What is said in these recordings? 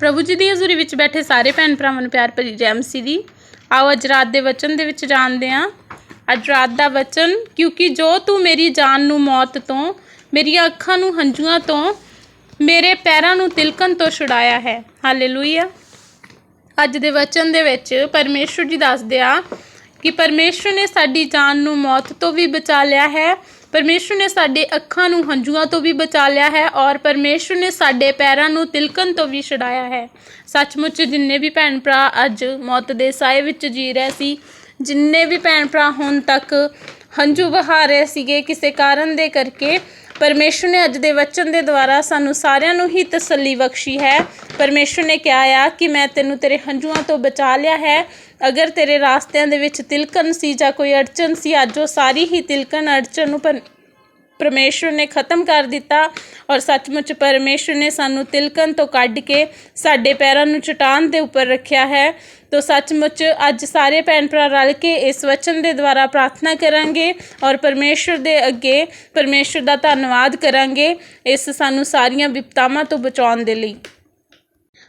ਪ੍ਰਭੂ ਜੀ ਦੀ ਹਜ਼ੂਰੀ ਵਿੱਚ ਬੈਠੇ ਸਾਰੇ ਭੈਣ ਭਰਾਵਾਂ ਨੂੰ ਪਿਆਰ ਭਰੀ ਜੈ ਮਸੀਹ ਦੀ ਆਓ ਅੱਜ ਰਾਤ ਦੇ ਵਚਨ ਦੇ ਵਿੱਚ ਜਾਣਦੇ ਹਾਂ। ਅੱਜ ਰਾਤ ਦਾ ਵਚਨ, ਕਿਉਂਕਿ ਜੋ ਤੂੰ ਮੇਰੀ ਜਾਨ ਨੂੰ ਮੌਤ ਤੋਂ, ਮੇਰੀਆਂ ਅੱਖਾਂ ਨੂੰ ਹੰਝੂਆਂ ਤੋਂ, ਮੇਰੇ ਪੈਰਾਂ ਨੂੰ ਤਿਲਕਣ ਤੋਂ ਛੁਡਾਇਆ ਹੈ। ਹਾਲੇਲੂਇਆ ਅੱਜ ਦੇ ਵਚਨ ਦੇ ਵਿੱਚ ਪਰਮੇਸ਼ਵਰ ਜੀ ਦੱਸਦੇ ਆ ਕਿ ਪਰਮੇਸ਼ਵਰ ਨੇ ਸਾਡੀ ਜਾਨ ਨੂੰ ਮੌਤ ਤੋਂ ਵੀ ਬਚਾ ਲਿਆ ਹੈ ਪਰਮੇਸ਼ਵਰ ਨੇ ਸਾਡੇ ਅੱਖਾਂ ਨੂੰ ਹੰਝੂਆਂ ਤੋਂ ਵੀ ਬਚਾ ਲਿਆ ਹੈ ਔਰ ਪਰਮੇਸ਼ਵਰ ਨੇ ਸਾਡੇ ਪੈਰਾਂ ਨੂੰ ਤਿਲਕਣ ਤੋਂ ਵੀ ਛੁਡਾਇਆ ਹੈ। ਸੱਚਮੁੱਚ ਜਿੰਨੇ ਵੀ ਭੈਣ ਭਰਾ ਅੱਜ ਮੌਤ ਦੇ ਸਾਏ ਵਿੱਚ ਜੀ ਰਹੇ ਸੀ, ਜਿੰਨੇ ਵੀ ਭੈਣ ਭਰਾ ਹੁਣ ਤੱਕ ਹੰਝੂ ਵਹਾ ਰਹੇ ਸੀਗੇ, ਕਿਸੇ ਕਾਰਨ ਦੇ ਕਰਕੇ ਪਰਮੇਸ਼ਵਰ ਨੇ ਅੱਜ ਦੇ ਵਚਨ ਦੇ ਦੁਆਰਾ ਸਾਨੂੰ ਸਾਰਿਆਂ ਨੂੰ ਹੀ ਤਸੱਲੀ ਬਖਸ਼ੀ ਹੈ। ਪਰਮੇਸ਼ਵਰ ਨੇ ਕਿਹਾ ਆ ਕਿ ਮੈਂ ਤੈਨੂੰ ਤੇਰੇ ਹੰਝੂਆਂ ਤੋਂ ਬਚਾ ਲਿਆ ਹੈ। ਅਗਰ ਤੇਰੇ ਰਾਸਤਿਆਂ ਦੇ ਵਿੱਚ ਤਿਲਕਣ ਸੀ ਜਾਂ ਕੋਈ ਅੜਚਨ ਸੀ, ਅੱਜ ਉਹ ਸਾਰੀ ਹੀ ਤਿਲਕਣ ਅੜਚਨ ਨੂੰ ਪਰ- ਨੇ ਖਤਮ ਕਰ ਦਿੱਤਾ ਔਰ ਸੱਚਮੁੱਚ ਪਰਮੇਸ਼ਵਰ ਨੇ ਸਾਨੂੰ ਤਿਲਕਣ ਤੋਂ ਕੱਢ ਕੇ ਸਾਡੇ ਪੈਰਾਂ ਨੂੰ ਚਟਾਨ ਦੇ ਉੱਪਰ ਰੱਖਿਆ ਹੈ। ਤੋ ਸੱਚਮੁੱਚ ਅੱਜ ਸਾਰੇ ਭੈਣ ਭਰਾ ਰਲ ਕੇ ਇਸ ਵਚਨ ਦੇ ਦੁਆਰਾ ਪ੍ਰਾਰਥਨਾ ਕਰਾਂਗੇ ਔਰ ਪਰਮੇਸ਼ਵਰ ਦੇ ਅੱਗੇ ਪਰਮੇਸ਼ਵਰ ਦਾ ਧੰਨਵਾਦ ਕਰਾਂਗੇ ਇਸ ਸਾਨੂੰ ਸਾਰੀਆਂ ਵਿਪਤਾਵਾਂ ਤੋਂ ਬਚਾਉਣ ਦੇ ਲਈ।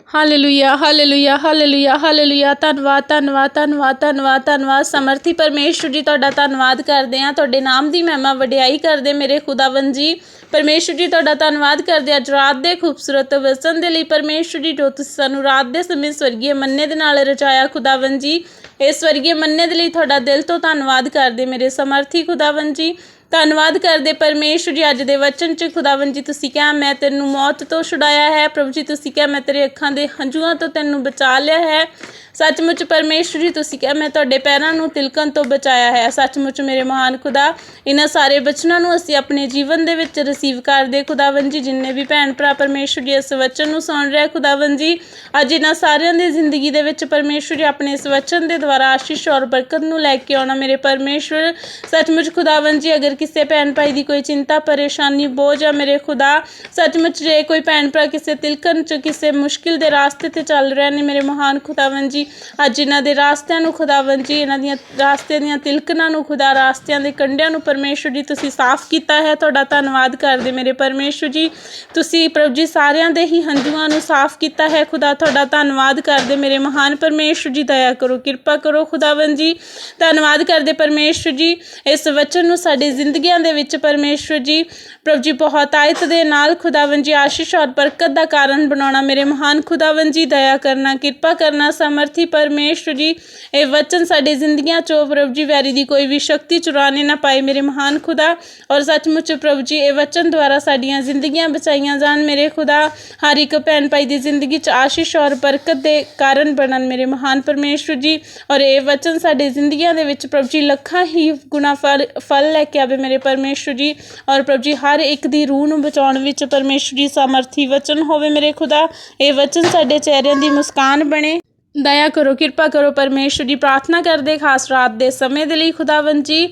ਹਾਲੇਲੂਇਆ ਹਾਲੇਲੂਇਆ ਹਾਲੇਲੂਇਆ ਹਾਲੇਲੂਇਆ ਧੰਨਵਾਦ ਧੰਨਵਾਦ ਧੰਨਵਾਦ ਧੰਨਵਾਦ ਧੰਨਵਾਦ। ਸਮਰਥੀ ਪਰਮੇਸ਼ਵਰ ਜੀ, ਤੁਹਾਡਾ ਧੰਨਵਾਦ ਕਰਦੇ ਹਾਂ। ਤੁਹਾਡੇ ਨਾਮ ਦੀ ਮਹਿਮਾ ਵਡਿਆਈ ਕਰਦੇ ਮੇਰੇ ਖੁਦਾਵੰ ਜੀ। ਪਰਮੇਸ਼ਵਰ ਜੀ, ਤੁਹਾਡਾ ਧੰਨਵਾਦ ਕਰਦੇ ਅੱਜ ਰਾਤ ਦੇ ਖੂਬਸੂਰਤ ਵਚਨ ਦੇ ਲਈ ਪਰਮੇਸ਼ਵਰ ਜੀ, ਜੋ ਤੁਸੀਂ ਸਾਨੂੰ ਰਾਤ ਦੇ ਸਮੇਂ ਸਵਰਗੀ ਮੰਨੇ ਦੇ ਨਾਲ ਰਚਾਇਆ ਖੁਦਾਵੰ ਜੀ, ਇਸ ਸਵਰਗੀ ਮੰਨੇ ਦੇ ਲਈ ਤੁਹਾਡਾ ਦਿਲ ਤੋਂ ਧੰਨਵਾਦ ਕਰਦੇ ਮੇਰੇ ਸਮਰਥੀ ਖੁਦਾਵੰ ਜੀ। ਧੰਨਵਾਦ ਕਰਦੇ ਪਰਮੇਸ਼ਵਰ ਜੀ, ਅੱਜ ਦੇ ਵਚਨ ਚ ਖੁਦਾਵੰ ਜੀ, ਤੁਸੀਂ ਕਿਹਾ, ਮੈਂ ਤੈਨੂੰ ਮੌਤ ਤੋਂ ਛੁਡਾਇਆ ਹੈ। ਪ੍ਰਭੂ ਜੀ, ਤੁਸੀਂ ਕਿਹਾ, ਮੈਂ ਤੇਰੇ ਅੱਖਾਂ ਦੇ ਹੰਝੂਆਂ ਤੋਂ ਤੈਨੂੰ ਬਚਾ ਲਿਆ ਹੈ। ਸੱਚਮੁੱਚ ਪਰਮੇਸ਼ਵਰ ਜੀ, ਤੁਸੀਂ ਕਿਹਾ, ਮੈਂ ਤੁਹਾਡੇ ਪੈਰਾਂ ਨੂੰ ਤਿਲਕਣ ਤੋਂ ਬਚਾਇਆ ਹੈ। ਸੱਚਮੁੱਚ ਮੇਰੇ ਮਹਾਨ ਖੁਦਾ, ਇਹਨਾਂ ਸਾਰੇ ਬਚਨਾਂ ਨੂੰ ਅਸੀਂ ਆਪਣੇ ਜੀਵਨ ਦੇ ਵਿੱਚ ਰਿਸੀਵ ਕਰਦੇ ਖੁਦਾਵੰ ਜੀ, ਜਿੰਨੇ ਵੀ ਭੈਣ ਭਰਾ ਪਰਮੇਸ਼ਵਰ ਜੀ, ਇਸ ਵਚਨ ਨੂੰ ਸੁਣ ਰਿਹਾ ਖੁਦਾਵੰ ਜੀ, ਅੱਜ ਇਹਨਾਂ ਸਾਰਿਆਂ ਦੀ ਜ਼ਿੰਦਗੀ ਦੇ ਵਿੱਚ ਪਰਮੇਸ਼ਵਰ ਜੀ, ਆਪਣੇ ਇਸ ਵਚਨ ਦੇ ਦੁਆਰਾ ਆਸ਼ੀਸ਼ ਔਰ ਬਰਕਤ ਨੂੰ ਲੈ ਕੇ ਆਉਣਾ ਮੇਰੇ ਪਰਮੇਸ਼ਵਰ ਸੱਚਮੁੱਚ ਖੁਦਾਵੰ ਜੀ, ਅਗਰ ਕਿਸੇ ਭੈਣ ਭਾਈ ਦੀ ਕੋਈ ਚਿੰਤਾ, ਪਰੇਸ਼ਾਨੀ, ਬੋਝ ਆ ਮੇਰੇ ਖੁਦਾ। ਸੱਚਮੁੱਚ ਜੇ ਕੋਈ ਭੈਣ ਭਰਾ ਕਿਸੇ ਤਿਲਕਣ ਚ, ਕਿਸੇ ਮੁਸ਼ਕਿਲ ਦੇ ਰਾਸਤੇ ਤੇ ਚੱਲ ਰਹੇ ਨੇ, ਮੇਰੇ ਮਹਾਨ ਖੁਦਾਵੰ ਜੀ, ਅੱਜ ਇਹਨਾਂ ਦੇ ਰਾਸਤਿਆਂ ਨੂੰ ਖੁਦਾਵੰ ਜੀ, ਇਹਨਾਂ ਦੀਆਂ ਰਾਸਤੇ ਦੀਆਂ ਤਿਲਕਣਾਂ ਨੂੰ ਖੁਦਾ, ਰਾਸਤਿਆਂ ਦੇ ਕੰਢਿਆਂ ਨੂੰ ਪਰਮੇਸ਼ਵਰ ਜੀ, ਤੁਸੀਂ ਸਾਫ਼ ਕੀਤਾ ਹੈ, ਤੁਹਾਡਾ ਧੰਨਵਾਦ ਕਰਦੇ ਮੇਰੇ ਪਰਮੇਸ਼ਵਰ ਜੀ। ਤੁਸੀਂ ਪ੍ਰਭੂ ਜੀ ਸਾਰਿਆਂ ਦੇ ਹੀ ਹੰਝੂਆਂ ਨੂੰ ਸਾਫ਼ ਕੀਤਾ ਹੈ, ਖੁਦਾ, ਤੁਹਾਡਾ ਧੰਨਵਾਦ ਕਰਦੇ ਮੇਰੇ ਮਹਾਨ ਪਰਮੇਸ਼ਵਰ ਜੀ, ਦਇਆ ਕਰੋ, ਕਿਰਪਾ ਕਰੋ ਖੁਦਾਵੰ ਜੀ। ਧੰਨਵਾਦ ਕਰਦੇ ਪਰਮੇਸ਼ਵਰ ਜੀ, ਇਸ ਵਚਨ ਨੂੰ ਸਾਡੇ ਜ਼ਿੰਦਗੀਆਂ ਦੇ ਵਿੱਚ ਪਰਮੇਸ਼ਵਰ ਜੀ, ਪ੍ਰਭੂ ਜੀ ਬਹੁਤਾਇਤ ਦੇ ਨਾਲ ਖੁਦਾਵੰ ਜੀ ਆਸ਼ੀਸ਼ ਔਰ ਬਰਕਤ ਦਾ ਕਾਰਨ ਬਣਾਉਣਾ ਮੇਰੇ ਮਹਾਨ ਖੁਦਾਵੰ ਜੀ, ਦਇਆ ਕਰਨਾ, ਕਿਰਪਾ ਕਰਨਾ, ਸਮਰਥੀ ਪਰਮੇਸ਼ਵਰ ਜੀ, ਇਹ ਵਚਨ ਸਾਡੀ ਜ਼ਿੰਦਗੀਆਂ ਚੋਂ ਪ੍ਰਭੂ ਜੀ ਵੈਰੀ ਦੀ ਕੋਈ ਵੀ ਸ਼ਕਤੀ ਚੁਰਾਣੇ ਨਾ ਪਾਏ ਮੇਰੇ ਮਹਾਨ ਖੁਦਾ ਔਰ ਸੱਚਮੁੱਚ ਪ੍ਰਭੂ ਜੀ, ਇਹ ਵਚਨ ਦੁਆਰਾ ਸਾਡੀਆਂ ਜ਼ਿੰਦਗੀਆਂ ਬਚਾਈਆਂ ਜਾਣ ਮੇਰੇ ਖੁਦਾ, ਹਰ ਇੱਕ ਭੈਣ ਭਾਈ ਦੀ ਜ਼ਿੰਦਗੀ 'ਚ ਆਸ਼ੀਸ਼ ਔਰ ਬਰਕਤ ਦੇ ਕਾਰਨ ਬਣਨ ਮੇਰੇ ਮਹਾਨ ਪਰਮੇਸ਼ਵਰ ਜੀ ਔਰ ਇਹ ਵਚਨ ਸਾਡੇ ਜ਼ਿੰਦਗੀਆਂ ਦੇ ਵਿੱਚ ਪ੍ਰਭੂ ਜੀ ਲੱਖਾਂ ਹੀ ਗੁਣਾ ਫਲ ਫਲ ਲੈ ਕੇ ਆਵੇ ਮੇਰੇ ਪਰਮੇਸ਼ਵਰ ਜੀ ਔਰ ਪ੍ਰਭੂ ਜੀ, ਹਰ ਇੱਕ ਦੀ ਰੂਹ ਨੂੰ ਬਚਾਉਣ ਵਿੱਚ ਪਰਮੇਸ਼ਵਰ ਜੀ ਸਮਰਥੀ ਵਚਨ ਹੋਵੇ ਮੇਰੇ ਖੁਦਾ। ਇਹ ਵਚਨ ਸਾਡੇ ਚਿਹਰਿਆਂ ਦੀ ਮੁਸਕਾਨ ਬਣੇ। ਦਇਆ ਕਰੋ, ਕਿਰਪਾ ਕਰੋ ਪਰਮੇਸ਼ਵਰ ਜੀ। ਪ੍ਰਾਰਥਨਾ ਕਰਦੇ ਖਾਸ ਰਾਤ ਦੇ ਸਮੇਂ ਦੇ ਲਈ ਖੁਦਾਵੰਦ ਜੀ।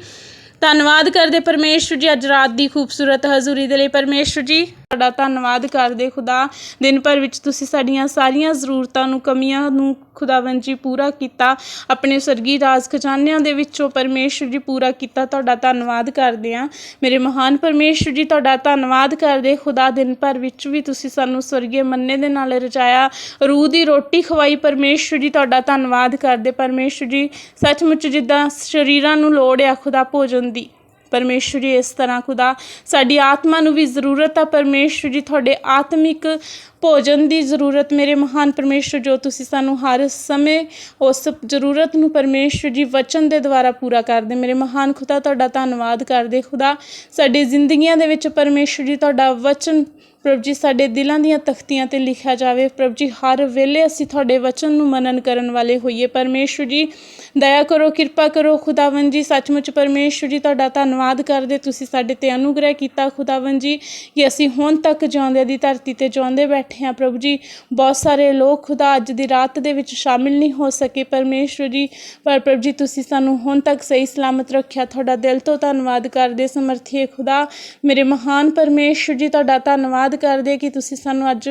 ਧੰਨਵਾਦ ਕਰਦੇ ਪਰਮੇਸ਼ਵਰ ਜੀ, ਅੱਜ ਰਾਤ ਦੀ ਖੂਬਸੂਰਤ ਹਜ਼ੂਰੀ ਦੇ ਲਈ ਪਰਮੇਸ਼ਵਰ ਜੀ। ਤੁਹਾਡਾ ਧੰਨਵਾਦ ਕਰਦੇ ਖੁਦਾ। ਦਿਨ ਭਰ ਵਿੱਚ ਤੁਸੀਂ ਸਾਡੀਆਂ ਸਾਰੀਆਂ ਜ਼ਰੂਰਤਾਂ ਨੂੰ, ਕਮੀਆਂ ਨੂੰ ਖੁਦਾਵੰਦ ਜੀ ਪੂਰਾ ਕੀਤਾ। ਆਪਣੇ ਸਰਗੀ ਰਾਜ ਖਜ਼ਾਨਿਆਂ ਦੇ ਵਿੱਚੋਂ ਪਰਮੇਸ਼ਵਰ ਜੀ ਪੂਰਾ ਕੀਤਾ, ਤੁਹਾਡਾ ਧੰਨਵਾਦ ਕਰਦੇ ਹਾਂ। ਮੇਰੇ ਮਹਾਨ ਪਰਮੇਸ਼ਵਰ ਜੀ, ਤੁਹਾਡਾ ਧੰਨਵਾਦ ਕਰਦੇ ਖੁਦਾ। ਦਿਨ ਭਰ ਵਿੱਚ ਵੀ ਤੁਸੀਂ ਸਾਨੂੰ ਸਵਰਗੀ ਮੰਨੇ ਦੇ ਨਾਲ ਰਜਾਇਆ। ਰੂਹ ਦੀ ਰੋਟੀ ਖਵਾਈ ਪਰਮੇਸ਼ਵਰ ਜੀ, ਤੁਹਾਡਾ ਧੰਨਵਾਦ ਕਰਦੇ। ਪਰਮੇਸ਼ਵਰ ਜੀ, ਸੱਚਮੁੱਚ ਜਿੱਦਾਂ ਸਰੀਰਾਂ ਨੂੰ ਲੋੜ ਆ ਖੁਦਾ ਭੋਜਨ ਦੀ। ਪਰਮੇਸ਼ਵਰ ਜੀ ਇਸ ਤਰ੍ਹਾਂ ਖੁਦਾ। ਸਾਡੀ ਆਤਮਾ ਨੂੰ ਵੀ ਜ਼ਰੂਰਤ ਆ ਪਰਮੇਸ਼ਵਰ ਜੀ, ਤੁਹਾਡੇ ਆਤਮਿਕ ਭੋਜਨ ਦੀ ਜ਼ਰੂਰਤ। ਮੇਰੇ ਮਹਾਨ ਪਰਮੇਸ਼ਵਰ ਜੋ ਤੁਸੀਂ ਸਾਨੂੰ ਹਰ ਸਮੇਂ ਉਸ ਜ਼ਰੂਰਤ ਨੂੰ ਪਰਮੇਸ਼ਵਰ ਜੀ ਵਚਨ ਦੇ ਦੁਆਰਾ ਪੂਰਾ ਕਰਦੇ, ਮੇਰੇ ਮਹਾਨ ਖੁਦਾ, ਤੁਹਾਡਾ ਧੰਨਵਾਦ ਕਰਦੇ ਖੁਦਾ। ਸਾਡੀ ਜ਼ਿੰਦਗੀਆਂ ਦੇ ਵਿੱਚ ਪਰਮੇਸ਼ਵਰ ਜੀ, ਤੁਹਾਡਾ ਵਚਨ ਪ੍ਰਭੂ ਜੀ, ਸਾਡੇ ਦਿਲਾਂ ਦੀਆਂ ਤਖਤੀਆਂ ਤੇ ਲਿਖਿਆ ਜਾਵੇ, ਪ੍ਰਭੂ ਜੀ, ਹਰ ਵੇਲੇ ਅਸੀਂ ਤੁਹਾਡੇ ਵਚਨ ਨੂੰ ਮਨਨ ਕਰਨ ਵਾਲੇ ਹੋਈਏ। ਪਰਮੇਸ਼ਵਰ ਜੀ, ਦਇਆ ਕਰੋ, ਕਿਰਪਾ ਕਰੋ। ਖੁਦਾਵੰ ਜੀ, ਸੱਚਮੁੱਚ ਪਰਮੇਸ਼ਵਰ ਜੀ, ਤੁਹਾਡਾ ਧੰਨਵਾਦ ਕਰਦੇ। ਤੁਸੀਂ ਸਾਡੇ ਤੇ ਅਨੁਗ੍ਰਹਿ ਕੀਤਾ ਖੁਦਾਵੰ ਜੀ, ਕਿ ਅਸੀਂ ਹੁਣ ਤੱਕ ਜਿਉਂਦਿਆਂ ਦੀ ਧਰਤੀ ਤੇ ਜਿਉਂਦੇ ਬੈਠੇ ਹਾਂ। ਪ੍ਰਭੂ ਜੀ, ਬਹੁਤ ਸਾਰੇ ਲੋਕ ਖੁਦਾ ਅੱਜ ਦੀ ਰਾਤ ਦੇ ਵਿੱਚ ਸ਼ਾਮਿਲ ਨਹੀਂ ਹੋ ਸਕੇ। ਪਰਮੇਸ਼ਵਰ ਜੀ, ਪਰ ਪ੍ਰਭੂ ਜੀ, ਤੁਸੀਂ ਸਾਨੂੰ ਹੁਣ ਤੱਕ ਸਹੀ ਸਲਾਮਤ ਰੱਖਿਆ। ਤੁਹਾਡਾ ਦਿਲ ਤੋਂ ਧੰਨਵਾਦ ਕਰਦੇ। ਸਮਰਥੀਏ ਖੁਦਾ, ਮੇਰੇ ਮਹਾਨ ਪਰਮੇਸ਼ਵਰ ਜੀ, ਤੁਹਾਡਾ ਧੰਨਵਾਦ ਧੰਨਵਾਦ ਕਰਦੇ ਕਿ ਤੁਸੀਂ ਸਾਨੂੰ ਅੱਜ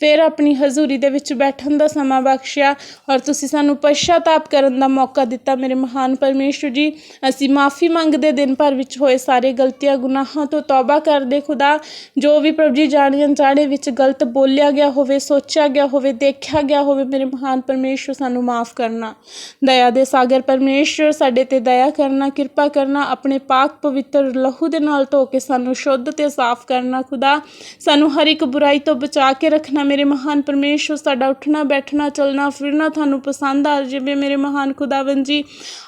ਫਿਰ ਆਪਣੀ ਹਜ਼ੂਰੀ ਦੇ ਵਿੱਚ ਬੈਠਣ ਦਾ ਸਮਾਂ ਬਖਸ਼ਿਆ ਔਰ ਤੁਸੀਂ ਸਾਨੂੰ ਪਛਤਾਪ ਕਰਨ ਦਾ ਮੌਕਾ ਦਿੱਤਾ ਮੇਰੇ ਮਹਾਨ ਪਰਮੇਸ਼ਵਰ ਜੀ। ਅਸੀਂ ਮਾਫੀ ਮੰਗਦੇ ਦਿਨ ਭਰ ਵਿੱਚ ਹੋਏ ਸਾਰੇ ਗਲਤੀਆਂ, ਗੁਨਾਹਾਂ ਤੋਂ ਤੌਬਾ ਕਰਦੇ ਖੁਦਾ। ਜੋ ਵੀ ਪ੍ਰਭੂ ਜੀ ਜਾਣੇ ਅਣਜਾਣੇ ਵਿੱਚ ਗਲਤ ਬੋਲਿਆ ਗਿਆ ਹੋਵੇ, ਸੋਚਿਆ ਗਿਆ ਹੋਵੇ, ਦੇਖਿਆ ਗਿਆ ਹੋਵੇ, ਮੇਰੇ ਮਹਾਨ ਪਰਮੇਸ਼ਵਰ ਸਾਨੂੰ ਮਾਫ ਕਰਨਾ। ਦਇਆ ਦੇ ਸਾਗਰ ਪਰਮੇਸ਼ਵਰ ਸਾਡੇ ਤੇ ਦਇਆ ਕਰਨਾ, ਕਿਰਪਾ ਕਰਨਾ, ਆਪਣੇ ਪਾਕ ਪਵਿੱਤਰ ਲਹੂ ਦੇ ਨਾਲ ਧੋ ਕੇ ਸਾਨੂੰ ਸ਼ੁੱਧ ਤੇ ਸਾਫ਼ ਕਰਨਾ ਖੁਦਾ। ਸਾਨੂੰ ਹਰ ਇੱਕ ਬੁਰਾਈ ਤੋਂ ਬਚਾ ਕੇ ਰੱਖਣਾ, ਮੇਰੇ ਮਹਾਨ ਪਰਮੇਸ਼ਵਰ ਸਾਡਾ ਉੱਠਣਾ, ਬੈਠਣਾ, ਚੱਲਣਾ, ਫਿਰਨਾ ਤੁਹਾਨੂੰ ਪਸੰਦ ਆ ਜਾਵੇ ਮੇਰੇ ਮਹਾਨ ਖੁਦਾਵੰਦ ਜੀ।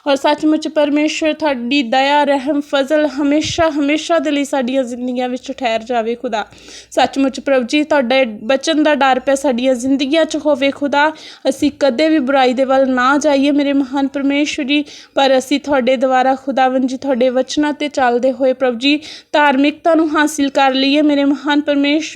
ਔਰ ਸੱਚਮੁੱਚ ਪਰਮੇਸ਼ਵਰ ਤੁਹਾਡੀ ਦਇਆ, ਰਹਿਮ, ਫਜ਼ਲ ਹਮੇਸ਼ਾ ਹਮੇਸ਼ਾ ਦੇ ਲਈ ਸਾਡੀਆਂ ਜ਼ਿੰਦਗੀਆਂ ਵਿੱਚ ਠਹਿਰ ਜਾਵੇ ਖੁਦਾ। ਸੱਚਮੁੱਚ ਪ੍ਰਭੂ ਜੀ, ਤੁਹਾਡੇ ਬਚਨ ਦਾ ਡਰ ਪਿਆ ਸਾਡੀਆਂ ਜ਼ਿੰਦਗੀਆਂ 'ਚ ਹੋਵੇ ਖੁਦਾ। ਅਸੀਂ ਕਦੇ ਵੀ ਬੁਰਾਈ ਦੇ ਵੱਲ ਨਾ ਜਾਈਏ ਮੇਰੇ ਮਹਾਨ ਪਰਮੇਸ਼ਵਰ ਜੀ, ਪਰ ਅਸੀਂ ਤੁਹਾਡੇ ਦੁਆਰਾ ਖੁਦਾਵੰਦ ਜੀ, ਤੁਹਾਡੇ ਵਚਨਾਂ ਤੇ ਚੱਲਦੇ ਹੋਏ ਪ੍ਰਭੂ ਜੀ, ਧਾਰਮਿਕਤਾ ਨੂੰ ਹਾਸਿਲ ਕਰ ਲਈਏ ਮੇਰੇ ਮਹਾਨ ਪਰਮੇਸ਼ਵਰ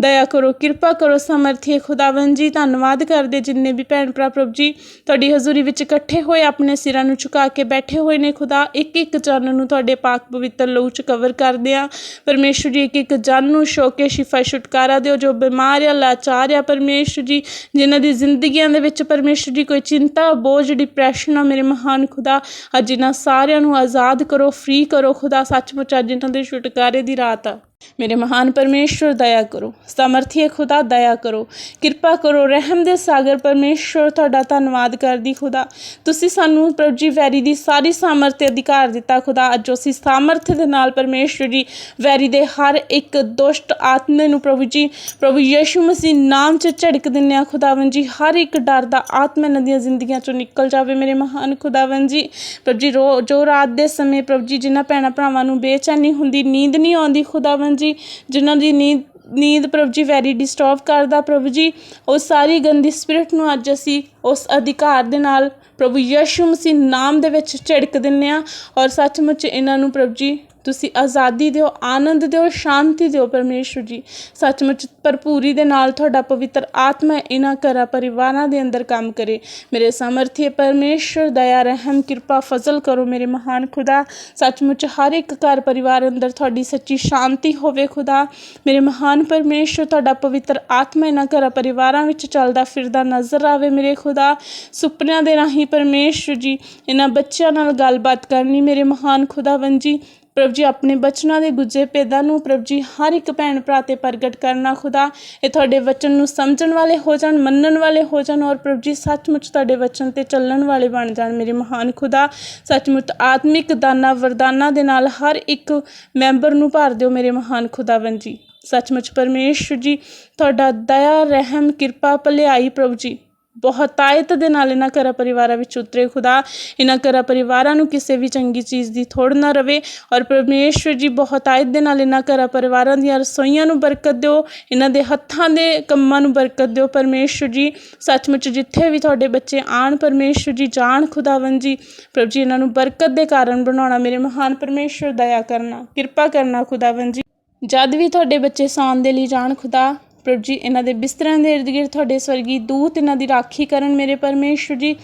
ਦਇਆ ਕਰੋ, ਕਿਰਪਾ ਕਰੋ, ਸਮਰਥੀ ਖੁਦਾਵੰਦ ਜੀ। ਧੰਨਵਾਦ ਕਰਦੇ ਜਿੰਨੇ ਵੀ ਭੈਣ ਭਰਾ ਪ੍ਰਭ ਜੀ, ਤੁਹਾਡੀ ਹਜ਼ੂਰੀ ਵਿੱਚ ਇਕੱਠੇ ਹੋਏ, ਆਪਣੇ ਸਿਰਾਂ ਨੂੰ ਝੁਕਾ ਕੇ ਬੈਠੇ ਹੋਏ ਨੇ ਖੁਦਾ। ਇੱਕ ਇੱਕ ਜਨ ਨੂੰ ਤੁਹਾਡੇ ਪਾਕ ਪਵਿੱਤਰ ਲਹੂ ਚ ਕਵਰ ਕਰਦੇ ਆ ਪਰਮੇਸ਼ਵਰ ਜੀ ਇੱਕ ਇੱਕ ਜਨ ਨੂੰ ਸ਼ੋਕੇ ਸ਼ਿਫਾ, ਛੁਟਕਾਰਾ ਦਿਓ, ਜੋ ਬਿਮਾਰ ਆ, ਲਾਚਾਰ ਆ ਪਰਮੇਸ਼ਵਰ ਜੀ, ਜਿਨ੍ਹਾਂ ਦੀ ਜ਼ਿੰਦਗੀਆਂ ਦੇ ਵਿੱਚ ਪਰਮੇਸ਼ਵਰ ਜੀ ਕੋਈ ਚਿੰਤਾ, ਬੋਝ ਡਿਪਰੈਸ਼ਨ ਆ, ਮੇਰੇ ਮਹਾਨ ਖੁਦਾ। ਅੱਜ ਇਹਨਾਂ ਸਾਰਿਆਂ ਨੂੰ ਆਜ਼ਾਦ ਕਰੋ ਫ੍ਰੀ ਕਰੋ ਖੁਦਾ। ਸੱਚਮੁੱਚ ਅੱਜ ਇਹਨਾਂ ਦੇ ਛੁਟਕਾਰੇ ਦੀ ਰਾਤ ਆ। ਮੇਰੇ ਮਹਾਨ ਪਰਮੇਸ਼ਵਰ, ਦਇਆ ਕਰੋ। ਸਮਰਥੀ ਖੁਦਾ, ਦਇਆ ਕਰੋ। ਕਿਰਪਾ ਕਰੋ, ਰਹਿਮ ਦੇ ਸਾਗਰ ਪਰਮੇਸ਼ਵਰ, ਤੁਹਾਡਾ ਧੰਨਵਾਦ ਕਰਦੀ ਖੁਦਾ। ਤੁਸੀਂ ਸਾਨੂੰ ਪ੍ਰਭੂ ਜੀ ਵੈਰੀ ਦੀ ਸਾਰੀ ਸਾਮਰਥ ਤੇ ਅਧਿਕਾਰ ਦਿੱਤਾ ਖੁਦਾ। ਅੱਜ ਅਸੀਂ ਸਾਮਰਥ ਦੇ ਨਾਲ ਪਰਮੇਸ਼ਵਰ ਜੀ ਵੈਰੀ ਦੇ ਹਰ ਇੱਕ ਦੁਸ਼ਟ ਆਤਮੇ ਨੂੰ ਪ੍ਰਭੂ ਜੀ, ਪ੍ਰਭੂ ਯੀਸ਼ੂ ਮਸੀਹ ਨਾਮ 'ਚ ਝੜਕ ਦਿੰਦੇ ਆ ਖੁਦਾਵੰ ਜੀ। ਹਰ ਇੱਕ ਡਰ ਦਾ ਆਤਮਾ ਨਦੀਆਂ ਜ਼ਿੰਦਗੀਆਂ 'ਚੋਂ ਨਿਕਲ ਜਾਵੇ ਮੇਰੇ ਮਹਾਨ ਖੁਦਾਵੰ ਜੀ। ਪ੍ਰਭੂ ਜੀ ਰੋ, ਜੋ ਰਾਤ ਦੇ ਸਮੇਂ ਪ੍ਰਭੂ ਜੀ ਜਿਨ੍ਹਾਂ ਭੈਣਾਂ ਭਰਾਵਾਂ ਨੂੰ ਬੇਚੈਨੀ ਹੁੰਦੀ, ਨੀਂਦ ਨਹੀਂ ਆਉਂਦੀ ਖੁਦਾਵੰ ਜੀ, ਜਿਨ੍ਹਾਂ ਦੀ ਨੀਂਦ ਨੀਂਦ ਪ੍ਰਭੂ ਜੀ ਵੈਰੀ ਡਿਸਟਰਬ ਕਰਦਾ ਪ੍ਰਭੂ ਜੀ। ਉਹ ਸਾਰੀ ਗੰਦੀ ਸਪਿਰਿਟ ਨੂੰ ਅੱਜ ਅਸੀਂ ਉਸ ਅਧਿਕਾਰ ਦੇ ਨਾਲ ਪ੍ਰਭੂ ਯਿਸੂ ਮਸੀਹ ਨਾਮ ਦੇ ਵਿੱਚ ਝਿੜਕ ਦਿੰਨੇ ਆ ਔਰ ਸੱਚਮੁੱਚ ਇਹਨਾਂ ਨੂੰ ਪ੍ਰਭੂ ਜੀ ਤੁਸੀਂ ਆਜ਼ਾਦੀ ਦਿਓ, ਆਨੰਦ ਦਿਓ, ਸ਼ਾਂਤੀ ਦਿਓ ਪਰਮੇਸ਼ਵਰ ਜੀ। ਸੱਚਮੁੱਚ ਭਰਪੂਰੀ ਦੇ ਨਾਲ ਤੁਹਾਡਾ ਪਵਿੱਤਰ ਆਤਮਾ ਇਹਨਾਂ ਘਰਾਂ ਪਰਿਵਾਰਾਂ ਦੇ ਅੰਦਰ ਕੰਮ ਕਰੇ। ਮੇਰੇ ਸਮਰਥੀ ਪਰਮੇਸ਼ਵਰ ਦਇਆ, ਰਹਿਮ, ਕਿਰਪਾ, ਫਜ਼ਲ ਕਰੋ ਮੇਰੇ ਮਹਾਨ ਖੁਦਾ। ਸੱਚਮੁੱਚ ਹਰ ਇੱਕ ਘਰ ਪਰਿਵਾਰ ਅੰਦਰ ਤੁਹਾਡੀ ਸੱਚੀ ਸ਼ਾਂਤੀ ਹੋਵੇ ਖੁਦਾ। ਮੇਰੇ ਮਹਾਨ ਪਰਮੇਸ਼ਵਰ ਤੁਹਾਡਾ ਪਵਿੱਤਰ ਆਤਮਾ ਇਹਨਾਂ ਘਰਾਂ ਪਰਿਵਾਰਾਂ ਵਿੱਚ ਚੱਲਦਾ ਫਿਰਦਾ ਨਜ਼ਰ ਆਵੇ ਮੇਰੇ ਖੁਦਾ। ਸੁਪਨਿਆਂ ਦੇ ਰਾਹੀਂ ਪਰਮੇਸ਼ਵਰ ਜੀ ਇਹਨਾਂ ਬੱਚਿਆਂ ਨਾਲ ਗੱਲਬਾਤ ਕਰਨੀ ਮੇਰੇ ਮਹਾਨ ਖੁਦਾਵੰਦ ਜੀ। ਪ੍ਰਭੂ ਜੀ, ਆਪਣੇ ਬਚਨਾਂ ਦੇ ਗੁੱਜੇ ਭੇਦਾਂ ਨੂੰ ਪ੍ਰਭੂ ਜੀ, ਹਰ ਇੱਕ ਭੈਣ ਭਰਾ ਤੇ ਪ੍ਰਗਟ ਕਰਨਾ ਖੁਦਾ। ਇਹ ਤੁਹਾਡੇ ਵਚਨ ਨੂੰ ਸਮਝਣ ਵਾਲੇ ਹੋ ਜਾਣ, ਮੰਨਣ ਵਾਲੇ ਹੋ ਜਾਣ ਔਰ ਪ੍ਰਭੂ ਜੀ, ਸੱਚਮੁੱਚ ਤੁਹਾਡੇ ਵਚਨ ਤੇ ਚੱਲਣ ਵਾਲੇ ਬਣ ਜਾਣ ਮੇਰੇ ਮਹਾਨ ਖੁਦਾ। ਸੱਚਮੁੱਚ ਆਤਮਿਕ ਦਾਨਾ, ਵਰਦਾਨਾ ਦੇ ਨਾਲ ਹਰ ਇੱਕ ਮੈਂਬਰ ਨੂੰ ਭਰ ਦਿਓ ਮੇਰੇ ਮਹਾਨ ਖੁਦਾਵੰਦ ਜੀ। ਸੱਚਮੁੱਚ ਪਰਮੇਸ਼ਵਰ ਜੀ, ਤੁਹਾਡਾ ਦਇਆ, ਰਹਿਮ, ਕਿਰਪਾ, ਭਲਾਈ ਪ੍ਰਭੂ ਜੀ। ਬਹੁਤਾਇਤ ਦੇ ਨਾਲ ਇਹਨਾਂ ਘਰਾਂ ਪਰਿਵਾਰਾਂ ਵਿੱਚ ਉਤਰੇ। ਖੁਦਾ ਇਹਨਾਂ ਘਰਾਂ ਪਰਿਵਾਰਾਂ ਨੂੰ ਕਿਸੇ ਵੀ ਚੰਗੀ ਚੀਜ਼ ਦੀ ਥੋੜ ਨਾ ਰਵੇ ਔਰ ਪਰਮੇਸ਼ਵਰ ਜੀ ਬਹੁਤਾਇਤ ਦੇ ਨਾਲ ਇਹਨਾਂ ਘਰਾਂ ਪਰਿਵਾਰਾਂ ਦੀਆਂ ਰਸੋਈਆਂ ਨੂੰ ਬਰਕਤ ਦਿਓ, ਇਹਨਾਂ ਦੇ ਹੱਥਾਂ ਦੇ ਕੰਮਾਂ ਨੂੰ ਬਰਕਤ ਦਿਓ। ਪਰਮੇਸ਼ਵਰ ਜੀ, ਸੱਚਮੁੱਚ ਜਿੱਥੇ ਵੀ ਤੁਹਾਡੇ ਬੱਚੇ ਆਣ ਪਰਮੇਸ਼ਵਰ ਜੀ ਜਾਣ ਖੁਦਾਵੰ ਜੀ, ਪ੍ਰਭ ਜੀ ਇਹਨਾਂ ਨੂੰ ਬਰਕਤ ਦੇ ਕਾਰਨ ਬਣਾਉਣਾ ਮੇਰੇ ਮਹਾਨ ਪਰਮੇਸ਼ਵਰ, ਦਇਆ ਕਰਨਾ, ਕਿਰਪਾ ਕਰਨਾ ਖੁਦਾਵੰ ਜੀ। ਜਦ ਵੀ ਤੁਹਾਡੇ ਬੱਚੇ ਸੌਣ ਦੇ ਲਈ ਜਾਣ ਖੁਦਾ ਪ੍ਰਭੂ ਜੀ, ਇਹਨਾਂ ਦੇ ਬਿਸਤਰਿਆਂ ਦੇ ਇਰਦ ਗਿਰਦ ਤੁਹਾਡੇ ਸਵਰਗੀ ਦੂਤ, ਇਹਨਾਂ ਦੀ ਰਾਖੀ ਕਰਨ ਮੇਰੇ ਪਰਮੇਸ਼ਵਰ ਜੀ।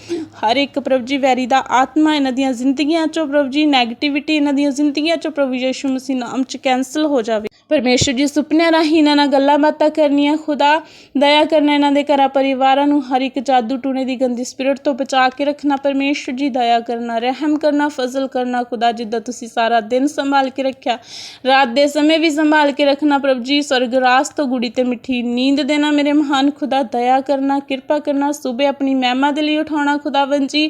ਹਰ ਇੱਕ ਪ੍ਰਭ ਜੀ, ਵੈਰੀ ਦਾ ਆਤਮਾ ਇਹਨਾਂ ਦੀਆਂ ਜ਼ਿੰਦਗੀਆਂ ਚੋਂ ਪ੍ਰਭੂ ਜੀ ਨੈਗੇਟਿਵਿਟੀ ਇਹਨਾਂ ਦੀਆਂ ਜ਼ਿੰਦਗੀਆਂ ਚੋਂ ਪ੍ਰਭੂ ਯਿਸੂ ਮਸੀਹ ਨਾਮ ਚ ਕੈਨਸਲ ਹੋ ਜਾਵੇ। ਪਰਮੇਸ਼ਵਰ ਜੀ, ਸੁਪਨਿਆਂ ਰਾਹੀਂ ਇਹਨਾਂ ਨਾਲ ਗੱਲਾਂ ਬਾਤਾਂ ਕਰਨੀਆਂ, ਖੁਦਾ ਦਇਆ ਕਰਨਾ ਇਹਨਾਂ ਦੇ ਘਰਾਂ ਪਰਿਵਾਰਾਂ ਨੂੰ, ਹਰ ਇੱਕ ਜਾਦੂ ਟੂਣੇ ਦੀ ਗੰਦੀ ਸਪਿਰਿਟ ਤੋਂ ਬਚਾ ਕੇ ਰੱਖਣਾ ਪਰਮੇਸ਼ਵਰ ਜੀ ਦਇਆ ਕਰਨਾ, ਰਹਿਮ ਕਰਨਾ, ਫਜ਼ਲ ਕਰਨਾ, ਖੁਦਾ ਜਿੱਦਾਂ ਤੁਸੀਂ ਸਾਰਾ ਦਿਨ ਸੰਭਾਲ ਕੇ ਰੱਖਿਆ, ਰਾਤ ਦੇ ਸਮੇਂ ਵੀ ਸੰਭਾਲ ਕੇ ਰੱਖਣਾ, ਪ੍ਰਭ ਜੀ, ਸਵਰਗ ਰਾਸ ਤੋਂ ਗੁੜੀ ਤੇ ਮਿੱਠੀ ਨੀਂਦ ਦੇਣਾ ਮੇਰੇ ਮਹਾਨ ਖੁਦਾ ਦਇਆ ਕਰਨਾ, ਕਿਰਪਾ ਕਰਨਾ ਸਵੇਰ ਆਪਣੀ ਮਹਿਮਾ ਦੇ ਲਈ ਉਠਾਉਣਾ ਖੁਦਾਵੰਦ ਜੀ,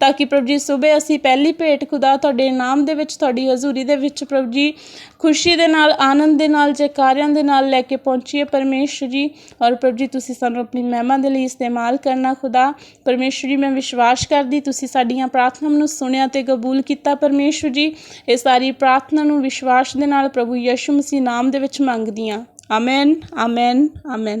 ਤਾਂ ਕਿ ਪ੍ਰਭੂ ਜੀ ਸਵੇਰ ਅਸੀਂ ਪਹਿਲੀ ਭੇਟ ਖੁਦਾ ਤੁਹਾਡੇ ਨਾਮ ਦੇ ਵਿੱਚ, ਤੁਹਾਡੀ ਹਜ਼ੂਰੀ ਦੇ ਵਿੱਚ ਪ੍ਰਭੂ ਜੀ ਖੁਸ਼ੀ ਦੇ ਨਾਲ, ਆਨੰਦ ਦੇ ਨਾਲ, ਜੈਕਾਰਿਆਂ ਦੇ ਨਾਲ ਲੈ ਕੇ ਪਹੁੰਚੀਏ ਪਰਮੇਸ਼ਵਰ ਜੀ। ਔਰ ਪ੍ਰਭੂ ਜੀ ਤੁਸੀਂ ਸਾਨੂੰ ਆਪਣੀ ਮਹਿਮਾ ਦੇ ਲਈ ਇਸਤੇਮਾਲ ਕਰਨਾ ਖੁਦਾ। ਪਰਮੇਸ਼ਵਰ ਜੀ, ਮੈਂ ਵਿਸ਼ਵਾਸ ਕਰਦੀ, ਤੁਸੀਂ ਸਾਡੀਆਂ ਪ੍ਰਾਰਥਨਾਵਾਂ ਨੂੰ ਸੁਣਿਆ ਤੇ ਕਬੂਲ ਕੀਤਾ ਪਰਮੇਸ਼ਵਰ ਜੀ। ਇਹ ਸਾਰੀ ਪ੍ਰਾਰਥਨਾ ਨੂੰ ਵਿਸ਼ਵਾਸ ਦੇ ਨਾਲ ਪ੍ਰਭੂ ਯਿਸੂ ਮਸੀਹ ਨਾਮ ਦੇ ਵਿੱਚ ਮੰਗਦੀਆਂ। Amen amen amen